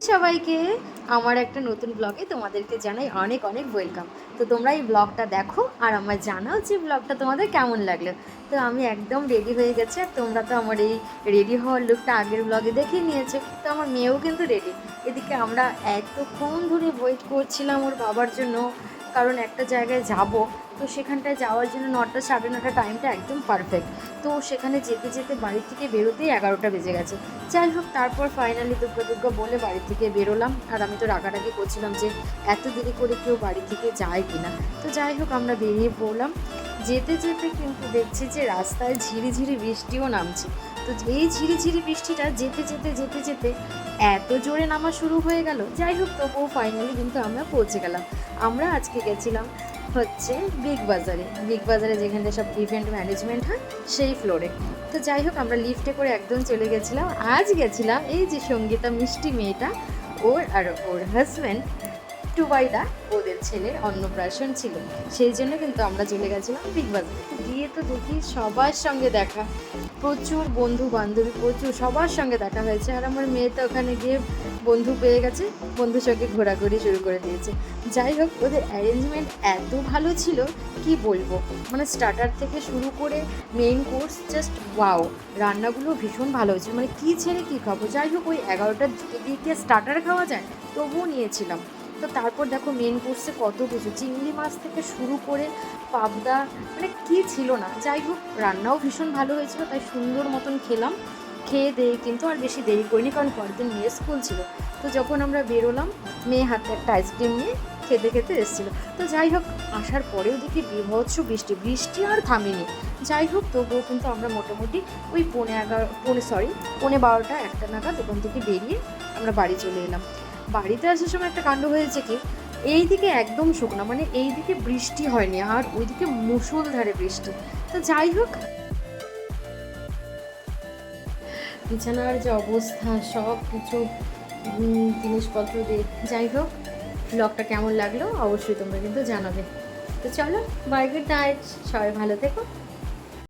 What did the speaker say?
সবাইকে আমার একটা নতুন ব্লগে তোমাদেরকে জানাই অনেক অনেক ওয়েলকাম তো তোমরা এই ব্লগটা দেখো আর আমার জানাও যে ব্লগটা তোমাদের কেমন লাগল। তো আমি একদম রেডি হয়ে গেছি আর তোমরা তো আমার এই রেডি হওয়ার লুকটা আগের ব্লগে দেখে নিয়েছো, তো আমার মেয়েও কিন্তু রেডি এদিকে আমরা এতক্ষণ ধরে ওয়েট করছিলাম ওর বাবার জন্য কারণ একটা জায়গায় যাব, তো সেখানটায় যাওয়ার জন্য নটা সাড়ে নটা টাইমটা একদম পারফেক্ট তো সেখানে যেতে যেতে বাড়ি থেকে বেরোতেই এগারোটা বেজে গেছে। যাই হোক, তারপর ফাইনালি দুর্গা দুর্গা বলে বাড়ি থেকে বেরোলাম। আর আমি তো রাগারাগি করছিলাম যে এত দেরি করে কেউ বাড়ি থেকে যায় কিনা। তো যাই হোক, আমরা বেরিয়ে পড়লাম। যেতে যেতে কিন্তু দেখছি যে রাস্তায় ঝিরিঝিরি বৃষ্টিও নামছে। তো এই ঝিরিঝিরি বৃষ্টিটা যেতে যেতে যেতে যেতে এত জোরে নামা শুরু হয়ে গেল। যাই হোক, তবুও ফাইনালি কিন্তু আমরা পৌঁছে গেলাম। আমরা আজকে গেছিলাম হচ্ছে বিগ বাজারে। বিগ বাজারে যেখানে সব ইভেন্ট ম্যানেজমেন্ট হয়, সেই ফ্লোরে তো যাই হোক, আমরা লিফটে করে একদম চলে গেছিলাম। আজ গেছিলাম এই যে সঙ্গীতা মিষ্টি মেয়েটা, ওর আর ওর হাজব্যান্ড টুবাইদা, ওদের ছেলের অন্নপ্রাশন ছিল। সেই জন্য কিন্তু আমরা চলে গেছিলাম বিগ বাজারে গিয়ে তো দেখি সবার সঙ্গে দেখা। প্রচুর বন্ধু বান্ধবী প্রচুর সবার সঙ্গে দেখা হয়েছে। আর আমার মেয়ে তো ওখানে গিয়ে বন্ধু পেয়ে গেছে, বন্ধুর সঙ্গে ঘোরাঘুরি শুরু করে দিয়েছে। যাই হোক, ওদের অ্যারেঞ্জমেন্ট এত ভালো ছিল, কি বলব? মানে স্টার্টার থেকে শুরু করে মেইন কোর্স জাস্ট ওয়াও রান্নাগুলো ভীষণ ভালো হয়েছে। মানে কী ছেড়ে কী খাব? যাই হোক, ওই এগারোটার দিকে দিয়ে স্টার্টার খাওয়া যায়? তবুও নিয়েছিলাম। তো তারপর দেখো মেন কোর্সে কত কিছু? চিংড়ি মাছ থেকে শুরু করে পাবদা মানে কী ছিল না? যাই হোক, রান্নাও ভীষণ ভালো হয়েছিল, তাই সুন্দর মতন খেলাম। খেয়ে দিয়ে কিন্তু আর বেশি দেরি করিনি, কারণ পরের দিন মেয়ে স্কুল ছিল। তো যখন আমরা বেরোলাম, মেয়ে হাতে একটা আইসক্রিম নিয়ে খেতে খেতে এসেছিল। তো যাই হোক, আসার পরেও দেখি বিভৎস বৃষ্টি। বৃষ্টি আর থামেনি। যাই হোক, তবুও কিন্তু আমরা মোটামুটি ওই পৌনে এগারো, পৌনে সরি পৌনে বারোটা, একটা নাগাদ ওখান থেকে বেরিয়ে আমরা বাড়ি চলে এলাম। বাড়িতে আসার সময় একটা কাণ্ড হয়েছে কি, এই দিকে একদম শুকনো মানে এই দিকে বৃষ্টি হয়নি আর ওইদিকে মুসুলধারে বৃষ্টি। তো যাই হোক। বিছানার যে অবস্থা, সব কিছু জিনিসপত্র দিয়ে যাই হোক ব্লগটা কেমন লাগল অবশ্যই তোমরা কিন্তু জানাবে। তো চলো বাই গুড সবাই ভালো থেকো।